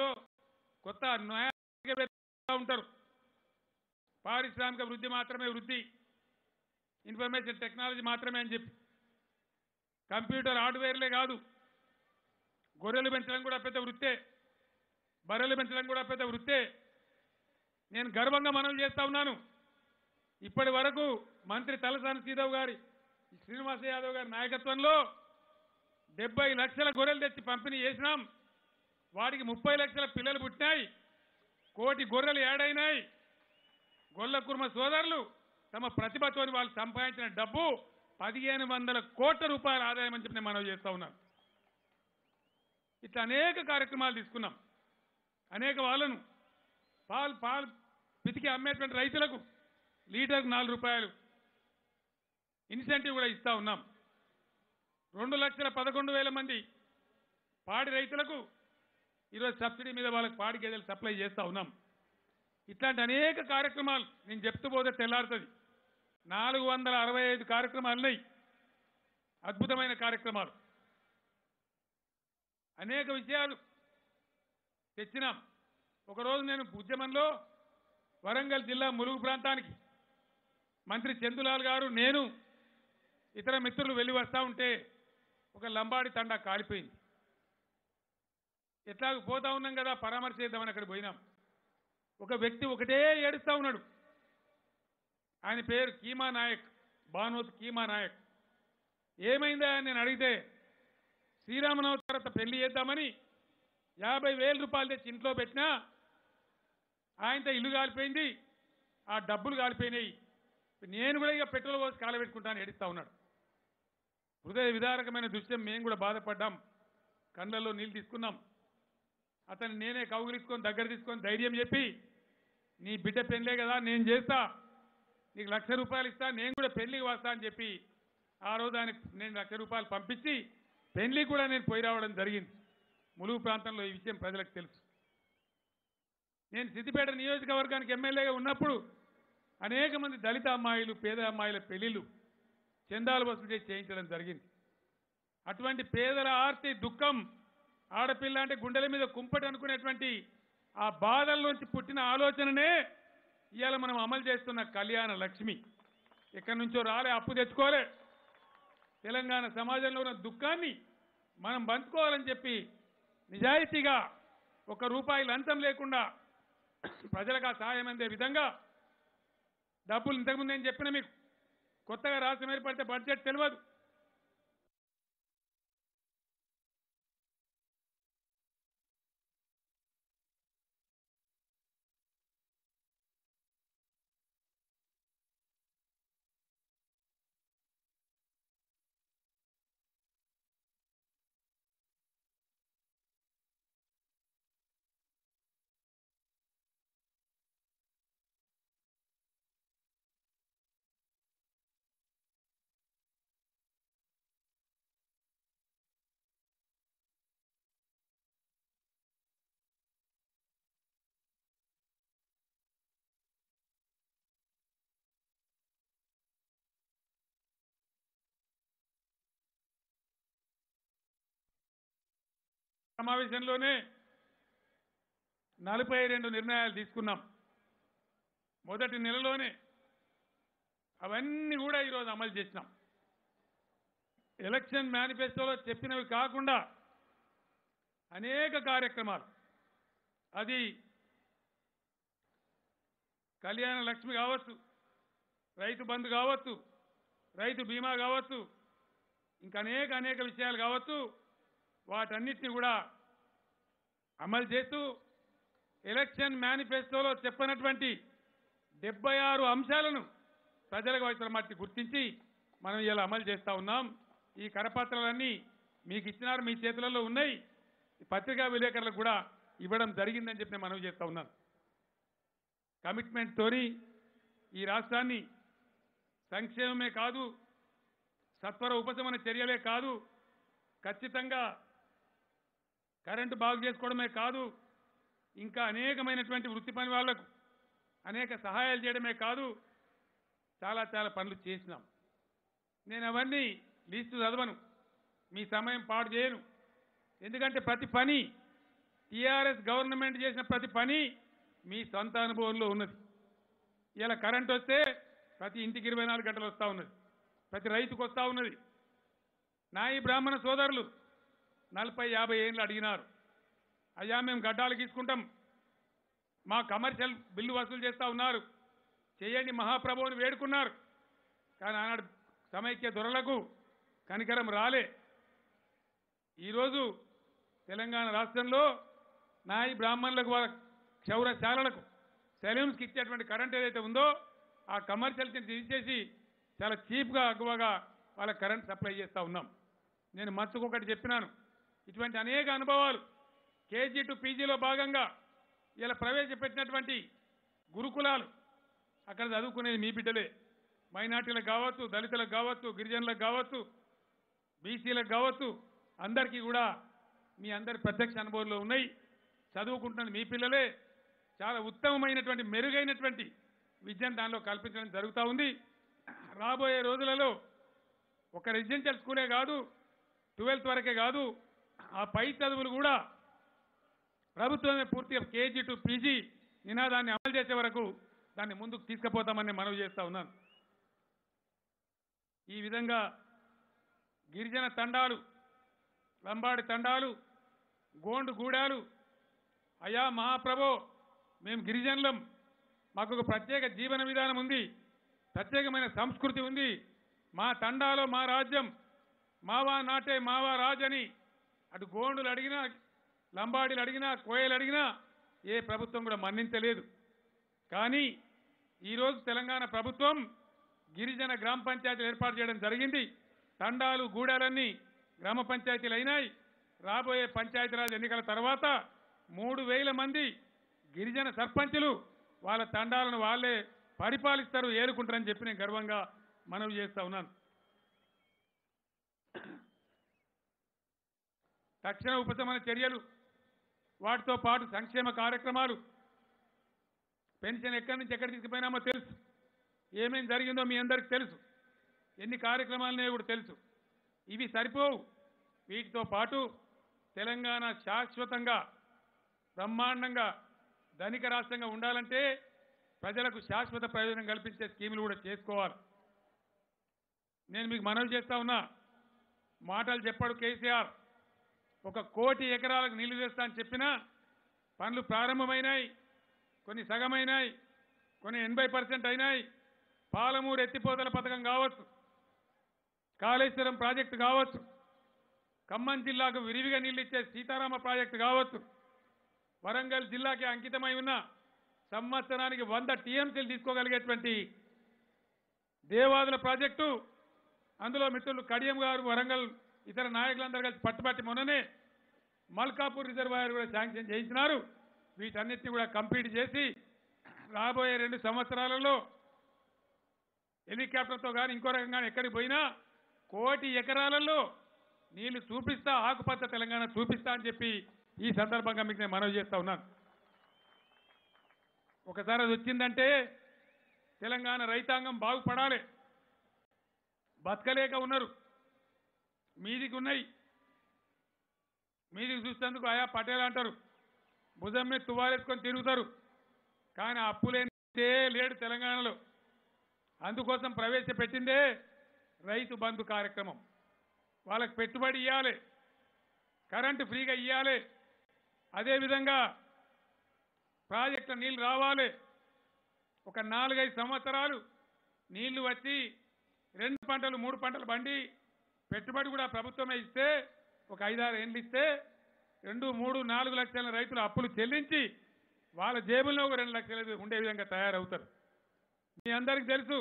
అందులో కొత్త ఉంటారు. పారిశ్రామిక వృద్ధి మాత్రమే వృద్ధి. ఇన్ఫర్మేషన్ టెక్నాలజీ మాత్రమే అని చెప్పి. కంప్యూటర్ హార్డ్వేర్లే కాదు. గొర్రెలు పెంచడం కూడా పెద్ద వృత్తే. బర్రెలు పెంచడం కూడా పెద్ద వృత్తే. నేను గర్వంగా మనవి చేస్తా ఉన్నాను. ఇప్పటి వరకు మంత్రి తలసాని శ్రీదేవ్ గారి శ్రీనివాస యాదవ్ గారి నాయకత్వంలో డెబ్బై లక్షల గొర్రెలు తెచ్చి పంపిణీ చేసినాం. వాడికి ముప్పై లక్షల పిల్లలు పుట్టినాయి. కోటి గొర్రెలు ఏడైనాయి. గొల్ల కుర్మ సోదరులు తమ ప్రతిభతోని వాళ్ళు సంపాదించిన డబ్బు పదిహేను వందల కోట్ల రూపాయల ఆదాయం అని చెప్పి నేను మనవి చేస్తా ఉన్నాను. ఇట్లా అనేక కార్యక్రమాలు తీసుకున్నాం. అనేక వాళ్ళను. పాలు పాలు పితికి అమ్మేటువంటి రైతులకు లీటర్కు నాలుగు రూపాయలు ఇన్సెంటివ్ కూడా ఇస్తా ఉన్నాం. రెండు లక్షల పదకొండు వేల మంది పాడి రైతులకు ఈరోజు సబ్సిడీ మీద వాళ్ళకి పాడి గేదెలు సప్లై చేస్తా ఉన్నాం. ఇట్లాంటి అనేక కార్యక్రమాలు నేను చెప్తూ పోతే తెల్లారుతుంది. నాలుగు వందల అరవై ఐదు కార్యక్రమాలు ఉన్నాయి. అద్భుతమైన కార్యక్రమాలు. అనేక విషయాలు తెచ్చినాం. ఒకరోజు నేను ఉద్యమంలో వరంగల్ జిల్లా ములుగు ప్రాంతానికి మంత్రి చందులాల్ గారు నేను ఇతర మిత్రులు వెళ్ళి వస్తూ ఉంటే ఒక లంబాడి తండా కాలిపోయింది. ఎట్లా పోతా ఉన్నాం కదా పరామర్శ చేద్దామని అక్కడ పోయినాం. ఒక వ్యక్తి ఒకటే ఏడుస్తా ఉన్నాడు. ఆయన పేరు కీమా నాయక్ భానోత్ కీమా నాయక్. ఏమైందా అని నేను అడిగితే శ్రీరామనవమి తర్వాత పెళ్ళి చేద్దామని యాభై వేల రూపాయలు తెచ్చి ఇంట్లో పెట్టినా ఆయనతో ఇల్లు కాలిపోయింది ఆ డబ్బులు కాలిపోయినాయి. నేను కూడా ఇక పెట్రోల్ పోసి కాలబెట్టుకుంటాను ఏడుస్తా ఉన్నాడు. హృదయ విదారకమైన దృశ్యం మేము కూడా బాధపడ్డాం. కళ్ళల్లో నీళ్ళు తీసుకున్నాం. అతను నేనే కౌగిలించుకొని దగ్గర తీసుకొని ధైర్యం చెప్పి నీ బిడ్డ పెళ్ళే కదా నేను చేస్తా. నీకు లక్ష రూపాయలు ఇస్తా నేను కూడా పెళ్ళికి వస్తా అని చెప్పి ఆ రోజు ఆయనకు నేను లక్ష రూపాయలు పంపించి పెళ్ళి కూడా నేను పోయి రావడం జరిగింది. ములుగు ప్రాంతంలో ఈ విషయం ప్రజలకు తెలుసు. నేను సిద్దిపేట నియోజకవర్గానికి ఎమ్మెల్యేగా ఉన్నప్పుడు అనేక మంది దళిత అమ్మాయిలు పేద అమ్మాయిల పెళ్ళిళ్ళు చందాలు వసూలు చేసి చేయించడం జరిగింది. అటువంటి పేదల ఆర్తి దుఃఖం ఆడపిల్ల అంటే గుండెల మీద కుంపటి అనుకునేటువంటి ఆ నుంచి పుట్టిన ఆలోచననే ఇవాళ మనం అమలు చేస్తున్న కళ్యాణ లక్ష్మి. ఎక్కడి నుంచో రాలే అప్పు తెచ్చుకోలే. తెలంగాణ సమాజంలో ఉన్న దుఃఖాన్ని మనం పంచుకోవాలని చెప్పి నిజాయితీగా ఒక రూపాయి లంచం లేకుండా ప్రజలకు ఆ సహాయం అందే విధంగా డబ్బులు ఇంతకుముందు నేను చెప్పిన మీకు కొత్తగా రాష్ట్రం ఏర్పడితే బడ్జెట్ తెలియదు. సమావేశంలోనే నలభై రెండు నిర్ణయాలు తీసుకున్నాం. మొదటి నెలలోనే అవన్నీ కూడా ఈరోజు అమలు చేసినాం. ఎలక్షన్ మేనిఫెస్టోలో చెప్పినవి కాకుండా అనేక కార్యక్రమాలు. అది కళ్యాణ లక్ష్మి కావచ్చు రైతు బంధు కావచ్చు రైతు బీమా కావచ్చు ఇంకా అనేక అనేక విషయాలు కావచ్చు. వాటన్నిటిని కూడా అమలు చేస్తూ ఎలక్షన్ మేనిఫెస్టోలో చెప్పినటువంటి డెబ్బై ఆరు అంశాలను ప్రజలకు అవసరం మట్టి గుర్తించి మనం ఇలా అమలు చేస్తూ ఉన్నాం. ఈ కరపత్రాలన్నీ మీకు ఇచ్చినారు మీ చేతులలో ఉన్నాయి. ఈ పత్రికా విలేకరులకు కూడా ఇవ్వడం జరిగిందని చెప్పి నేను మనవి చేస్తూ ఉన్నాను. కమిట్మెంట్ ఈ రాష్ట్రాన్ని సంక్షేమమే కాదు సత్వర ఉపశమన చర్యలే కాదు ఖచ్చితంగా కరెంటు బాగు చేసుకోవడమే కాదు ఇంకా అనేకమైనటువంటి వృత్తి పని వాళ్ళకు అనేక సహాయాలు చేయడమే కాదు చాలా చాలా పనులు చేసినాం. నేను అవన్నీ లిస్టు చదవను మీ సమయం పాడు చేయను. ఎందుకంటే ప్రతి పని టీఆర్ఎస్ గవర్నమెంట్ చేసిన ప్రతి పని మీ సొంత అనుభవంలో ఉన్నది. ఇలా కరెంట్ వస్తే ప్రతి ఇంటికి ఇరవై నాలుగు గంటలు వస్తూ ఉన్నది. ప్రతి రైతుకు వస్తూ ఉన్నది. నాయి బ్రాహ్మణ సోదరులు నలభై యాభై ఏళ్ళు అడిగినారు. అయ్యా మేము గడ్డాలు గీసుకుంటాం. మా కమర్షియల్ బిల్లు వసూలు చేస్తూ ఉన్నారు. చేయండి మహాప్రభువుని వేడుకున్నారు. కానీ ఆనాడు సమైక్య దొరలకు కనికరం రాలే. ఈరోజు తెలంగాణ రాష్ట్రంలో నాయి బ్రాహ్మణులకు వాళ్ళ క్షౌరశాలలకు సెలూన్స్కి ఇచ్చేటువంటి కరెంట్ ఏదైతే ఉందో ఆ కమర్షియల్ తీసేసి చాలా చీప్గా అగ్గువగా వాళ్ళ కరెంట్ సప్లై చేస్తూ ఉన్నాం. నేను మచ్చుకొకటి చెప్పినాను. ఇటువంటి అనేక అనుభవాలు. కేజీ టు పీజీలో భాగంగా ఇలా ప్రవేశపెట్టినటువంటి గురుకులాలు. అక్కడ చదువుకునేది మీ బిడ్డలే. మైనార్టీలకు కావచ్చు దళితులకు కావచ్చు గిరిజనులకు కావచ్చు బీసీలకు కావచ్చు అందరికీ కూడా మీ అందరి ప్రత్యక్ష అనుభవంలో ఉన్నాయి. చదువుకుంటున్న మీ పిల్లలే. చాలా ఉత్తమమైనటువంటి మెరుగైనటువంటి విద్యను దానిలో కల్పించడం జరుగుతూ ఉంది. రాబోయే రోజులలో ఒక రెసిడెన్షియల్ స్కూలే కాదు ట్వెల్త్ వరకే కాదు ఆ పై చదువులు కూడా ప్రభుత్వమే పూర్తిగా కేజీ టు పీజీ నినాదాన్ని అమలు చేసే వరకు దాన్ని ముందుకు తీసుకుపోతామని మనవి చేస్తా ఉన్నాను. ఈ విధంగా గిరిజన తండాలు లంబాడి తండాలు గోండు గూడాలు అయా మహాప్రభో మేము గిరిజనులం మాకు ఒక ప్రత్యేక జీవన విధానం ఉంది ప్రత్యేకమైన సంస్కృతి ఉంది మా తండాలో మా రాజ్యం మావా నాటే మావా రాజని అని అటు గోండులు అడిగినా లంబాడీలు అడిగినా కోయలు అడిగినా ఏ ప్రభుత్వం కూడా మన్నించలేదు. కానీ ఈరోజు తెలంగాణ ప్రభుత్వం గిరిజన గ్రామ పంచాయతీలు ఏర్పాటు చేయడం జరిగింది. తండాలు గూడాలన్నీ గ్రామ పంచాయతీలు అయినాయి. రాబోయే పంచాయతీరాజ్ ఎన్నికల తర్వాత మూడు వేల మంది గిరిజన సర్పంచులు వాళ్ళ తండాలను వాళ్ళే పరిపాలిస్తారు ఏరుకుంటారని చెప్పి నేను గర్వంగా మనవి చేస్తా ఉన్నాను. తక్షణ ఉపశమన చర్యలు వాటితో పాటు సంక్షేమ కార్యక్రమాలు. పెన్షన్ ఎక్కడి నుంచి ఎక్కడికి తీసుకుపోయినామో తెలుసు. ఏమేం జరిగిందో మీ అందరికీ తెలుసు. ఎన్ని కార్యక్రమాలున్నాయో కూడా తెలుసు. ఇవి సరిపోవు. వీటితో పాటు తెలంగాణ శాశ్వతంగా బ్రహ్మాండంగా ధనిక రాష్ట్రంగా ఉండాలంటే ప్రజలకు శాశ్వత ప్రయోజనం కల్పించే స్కీములు కూడా చేసుకోవాలి. నేను మీకు మనవి చేస్తా ఉన్నా. మాటలు చెప్పాడు కేసీఆర్. ఒక కోటి ఎకరాలకు నీళ్ళు తెస్తా అని చెప్పినా పనులు ప్రారంభమైనాయి కొన్ని సగమైనాయి కొన్ని ఎనభై పర్సెంట్ అయినాయి. పాలమూరు ఎత్తిపోతల పథకం కావచ్చు కాళేశ్వరం ప్రాజెక్టు కావచ్చు ఖమ్మం జిల్లాకు విరివిగా నీళ్ళు ఇచ్చే సీతారామ ప్రాజెక్టు కావచ్చు. వరంగల్ జిల్లాకి అంకితమై ఉన్న సంవత్సరానికి వంద టీఎంసీలు తీసుకోగలిగేటువంటి దేవాదుల ప్రాజెక్టు. అందులో మిత్రులు కడియం గారు వరంగల్ ఇతర నాయకులందరూ కలిసి పట్టుబట్టి మొన్ననే మల్కాపూర్ రిజర్వాయర్ కూడా శాంక్షన్ చేయించినారు. వీటన్నిటిని కూడా కంప్లీట్ చేసి రాబోయే రెండు సంవత్సరాలలో హెలికాప్టర్తో కానీ ఇంకో రకంగా ఎక్కడికి పోయినా కోటి ఎకరాలలో నీళ్ళు చూపిస్తా ఆకుపచ్చ తెలంగాణ చూపిస్తా అని చెప్పి ఈ సందర్భంగా మీకు నేను మనవి చేస్తా ఉన్నాను. ఒకసారి అది వచ్చిందంటే తెలంగాణ రైతాంగం బాగుపడాలి. బతకలేక ఉన్నారు. మీదికి ఉన్నాయి మీదికి చూసేందుకు ఆయా పటేల్ అంటారు. భుజం మీద తువాలేసుకొని తిరుగుతారు. కానీ అప్పులేంటే లేడు తెలంగాణలో. అందుకోసం ప్రవేశపెట్టిందే రైతు బంధు కార్యక్రమం. వాళ్ళకి పెట్టుబడి ఇవ్వాలి కరెంటు ఫ్రీగా ఇవ్వాలి అదేవిధంగా ప్రాజెక్టు నీళ్ళు రావాలి. ఒక నాలుగైదు సంవత్సరాలు నీళ్ళు వచ్చి రెండు పంటలు మూడు పంటలు బండి పెట్టుబడి కూడా ప్రభుత్వమే ఇస్తే ఒక ఐదారు ఏండ్లు ఇస్తే రెండు మూడు నాలుగు లక్షల రైతులు అప్పులు చెల్లించి వాళ్ళ జేబుల్లో ఒక రెండు లక్షలు ఉండే విధంగా తయారవుతారు. మీ అందరికీ తెలుసు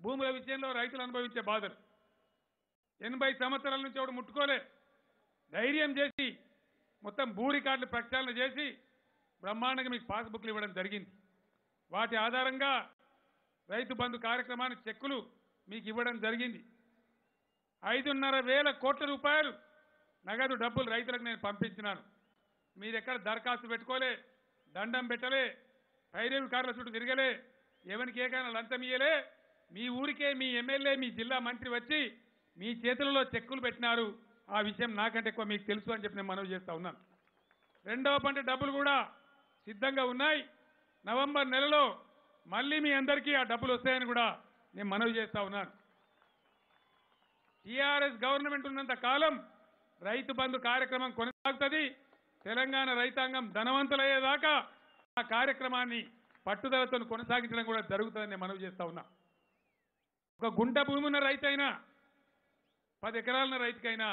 భూముల విషయంలో రైతులు అనుభవించే బాధలు. ఎనభై సంవత్సరాల నుంచి ఒకటి ముట్టుకోలే. ధైర్యం చేసి మొత్తం భూ రికార్డులు ప్రక్షాళన చేసి బ్రహ్మాండంగా మీకు పాస్బుక్లు ఇవ్వడం జరిగింది. వాటి ఆధారంగా రైతు బంధు కార్యక్రమానికి చెక్కులు మీకు ఇవ్వడం జరిగింది. ఐదున్నర వేల కోట్ల రూపాయలు నగదు డబ్బులు రైతులకు నేను పంపించినాను. మీరెక్కడ దరఖాస్తు పెట్టుకోలే దండం పెట్టలే పైరేవికారుల చుట్టూ తిరగలే ఎవరికి ఏకైనా లంచం ఇయ్యలే మీ ఊరికే మీ ఎమ్మెల్యే మీ జిల్లా మంత్రి వచ్చి మీ చేతులలో చెక్కులు పెట్టినారు. ఆ విషయం నాకంటే ఎక్కువ మీకు తెలుసు అని చెప్పి నేను మనవి చేస్తా ఉన్నాను. రెండవ పంట డబ్బులు కూడా సిద్ధంగా ఉన్నాయి. నవంబర్ నెలలో మళ్ళీ మీ అందరికీ ఆ డబ్బులు వస్తాయని కూడా నేను మనవి చేస్తా ఉన్నాను. టీఆర్ఎస్ గవర్నమెంట్ ఉన్నంత కాలం రైతు బంధు కార్యక్రమం కొనసాగుతుంది. తెలంగాణ రైతాంగం ధనవంతులయ్యేదాకా ఆ కార్యక్రమాన్ని పట్టుదలతో కొనసాగించడం కూడా జరుగుతుందని నేను మనవి చేస్తా ఉన్నా. ఒక గుంట భూమి ఉన్న రైతైనా పది ఎకరాల రైతుకైనా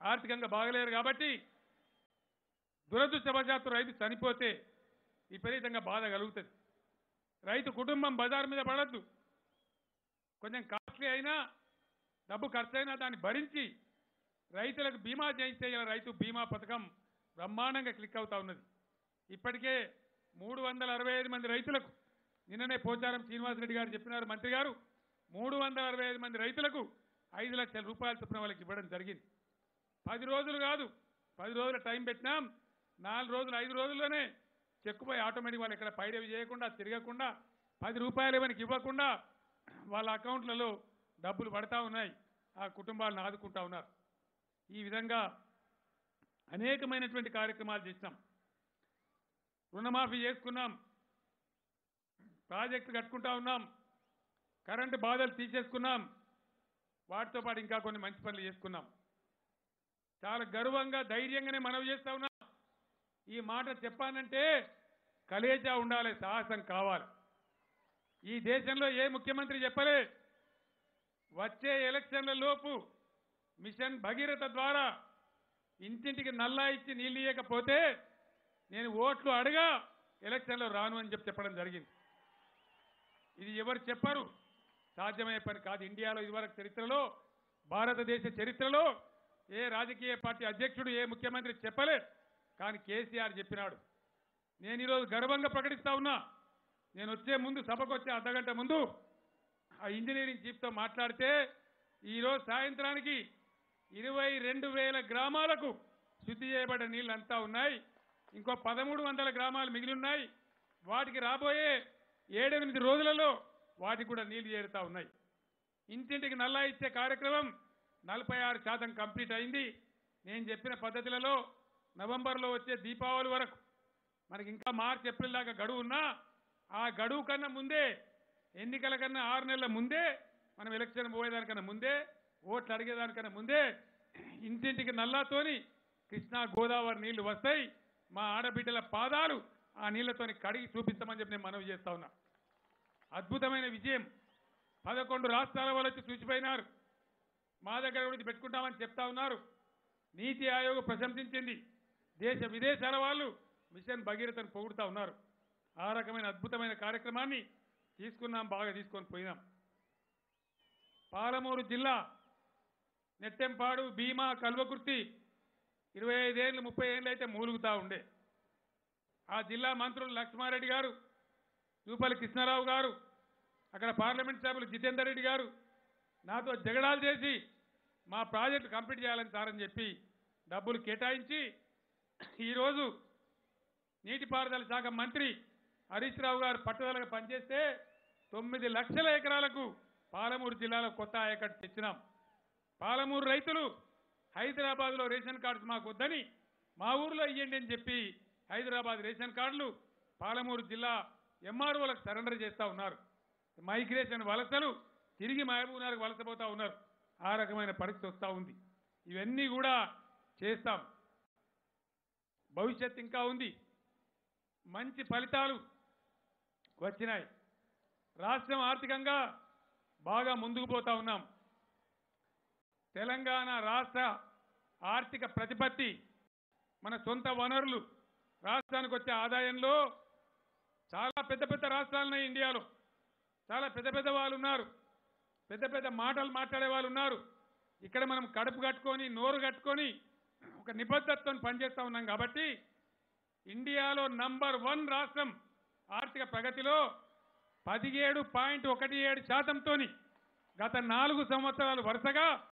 ఆర్థికంగా బాగలేరు కాబట్టి దురదృష్టవశాత్తు రైతు చనిపోతే విపరీతంగా బాధ కలుగుతుంది. రైతు కుటుంబం బజార్ మీద పడద్దు. కొంచెం కాస్ట్లీ అయినా డబ్బు ఖర్చైనా దాన్ని భరించి రైతులకు బీమా చేయిస్తే ఇలా రైతు బీమా పథకం బ్రహ్మాండంగా క్లిక్ అవుతా ఉన్నది. ఇప్పటికే మూడు వందల అరవై ఐదు మంది రైతులకు నిన్ననే పోచారం శ్రీనివాసరెడ్డి గారు చెప్పినారు మంత్రి గారు మూడు వందల అరవై ఐదు మంది రైతులకు ఐదు లక్షల రూపాయలు చొప్పున వాళ్ళకి ఇవ్వడం జరిగింది. పది రోజులు కాదు పది రోజుల టైం పెట్టినాం. నాలుగు రోజులు ఐదు రోజుల్లోనే చెక్కుపోయి ఆటోమేటిక్ వాళ్ళు ఇక్కడ పైడవి చేయకుండా తిరగకుండా పది రూపాయలు ఏమైనా ఇవ్వకుండా వాళ్ళ అకౌంట్లలో డబ్బులు పడతా ఉన్నాయి. ఆ కుటుంబాలను ఆదుకుంటా ఉన్నారు. ఈ విధంగా అనేకమైనటువంటి కార్యక్రమాలు చేసినాం. రుణమాఫీ చేసుకున్నాం. ప్రాజెక్టు కట్టుకుంటా ఉన్నాం. కరెంటు బాధలు తీసేసుకున్నాం. వాటితో పాటు ఇంకా కొన్ని మంచి పనులు చేసుకున్నాం. చాలా గర్వంగా ధైర్యంగానే మనవి చేస్తా ఉన్నా. ఈ మాట చెప్పానంటే కలేజా ఉండాలి సాహసం కావాలి. ఈ దేశంలో ఏ ముఖ్యమంత్రి చెప్పలే? వచ్చే ఎలక్షన్ల లోపు మిషన్ భగీరథ ద్వారా ఇంటింటికి నల్లా ఇచ్చి నీళ్ళు ఇవ్వకపోతే నేను ఓట్లు అడగా ఎలక్షన్లో రాను అని చెప్పి చెప్పడం జరిగింది. ఇది ఎవరు చెప్పరు? సాధ్యమయ్యే పని కాదు. ఇండియాలో ఇదివరకు చరిత్రలో భారతదేశ చరిత్రలో ఏ రాజకీయ పార్టీ అధ్యక్షుడు ఏ ముఖ్యమంత్రి చెప్పలేదు కానీ కేసీఆర్ చెప్పినాడు. నేను ఈరోజు గర్వంగా ప్రకటిస్తా ఉన్నా. నేను వచ్చే ముందు సభకు వచ్చే అర్ధగంట ముందు ఆ ఇంజనీరింగ్ చీఫ్తో మాట్లాడితే ఈరోజు సాయంత్రానికి ఇరవై రెండు వేల గ్రామాలకు శుద్ధి చేయబడ్డ నీళ్ళు అంతా ఉన్నాయి. ఇంకో పదమూడు వందల గ్రామాలు మిగిలి ఉన్నాయి. వాటికి రాబోయే ఏడెనిమిది రోజులలో వాటికి కూడా నీళ్ళు చేరుతా ఉన్నాయి. ఇంటింటికి నల్లా ఇచ్చే కార్యక్రమం నలభై ఆరు శాతం కంప్లీట్ అయింది. నేను చెప్పిన పద్ధతులలో నవంబర్లో వచ్చే దీపావళి వరకు మనకి ఇంకా మార్చి ఏప్రిల్ దాకా గడువు ఉన్నా ఆ గడువు కన్నా ముందే ఎన్నికల కన్నా ఆరు నెలల ముందే మనం ఎలక్షన్ పోయేదానికన్నా ముందే ఓట్లు అడిగేదానికన్నా ముందే ఇంటింటికి నల్లాతోని కృష్ణా గోదావరి నీళ్ళు వస్తాయి. మా ఆడబిడ్డల పాదాలు ఆ నీళ్ళతోని కడిగి చూపిస్తామని చెప్పి నేను మనవి చేస్తా ఉన్నా. అద్భుతమైన విజయం. పదకొండు రాష్ట్రాల వాళ్ళు వచ్చి చూసిపోయినారు. మా దగ్గర గురించి పెట్టుకుంటామని చెప్తా ఉన్నారు. నీతి ఆయోగ్ ప్రశంసించింది. దేశ విదేశాల వాళ్ళు మిషన్ భగీరథను పొగుడుతూ ఉన్నారు. ఆ రకమైన అద్భుతమైన కార్యక్రమాన్ని తీసుకున్నాం బాగా తీసుకొని పోయినాం. పాలమూరు జిల్లా నెట్టెంపాడు భీమా కల్వకుర్తి ఇరవై ఐదేళ్ళు ముప్పై ఏళ్ళు అయితే మూలుగుతూ ఉండే. ఆ జిల్లా మంత్రులు లక్ష్మారెడ్డి గారు జూపల్లి కృష్ణారావు గారు అక్కడ పార్లమెంట్ సభ్యులు జితేందర్ రెడ్డి గారు నాతో జగడాలు చేసి మా ప్రాజెక్టు కంప్లీట్ చేయాలని సారని చెప్పి డబ్బులు కేటాయించి ఈరోజు నీటిపారుదల శాఖ మంత్రి హరీష్ రావు గారు పట్టుదలగా పనిచేస్తే తొమ్మిది లక్షల ఎకరాలకు పాలమూరు జిల్లాలో కొత్త ఆయకట్టు తెచ్చినాం. పాలమూరు రైతులు హైదరాబాద్లో రేషన్ కార్డ్స్ మాకు వద్దని మా ఊర్లో ఇయ్యండి అని చెప్పి హైదరాబాద్ రేషన్ కార్డులు పాలమూరు జిల్లా ఎంఆర్ఓలకు సరెండర్ చేస్తా ఉన్నారు. మైగ్రేషన్ వలసలు తిరిగి మహబూబ్నగర్కి వలసపోతా ఉన్నారు. ఆ రకమైన పరిస్థితి వస్తూ ఉంది. ఇవన్నీ కూడా చేస్తాం. భవిష్యత్ ఇంకా ఉంది. మంచి ఫలితాలు వచ్చినాయి. రాష్ట్రం ఆర్థికంగా బాగా ముందుకు పోతా ఉన్నాం. తెలంగాణ రాష్ట్ర ఆర్థిక ప్రతిపత్తి మన సొంత వనరులు రాష్ట్రానికి వచ్చే ఆదాయంలో చాలా పెద్ద పెద్ద రాష్ట్రాలు ఉన్నాయి ఇండియాలో. చాలా పెద్ద పెద్ద వాళ్ళు ఉన్నారు. పెద్ద పెద్ద మాటలు మాట్లాడే వాళ్ళు ఉన్నారు. ఇక్కడ మనం కడుపు కట్టుకొని నోరు కట్టుకొని ఒక నిబద్ధతతో పనిచేస్తూ ఉన్నాం కాబట్టి ఇండియాలో నంబర్ వన్ రాష్ట్రం ఆర్థిక ప్రగతిలో పదిహేడు పాయింట్ ఒకటి ఏడు శాతంతో గత నాలుగు సంవత్సరాలు వరుసగా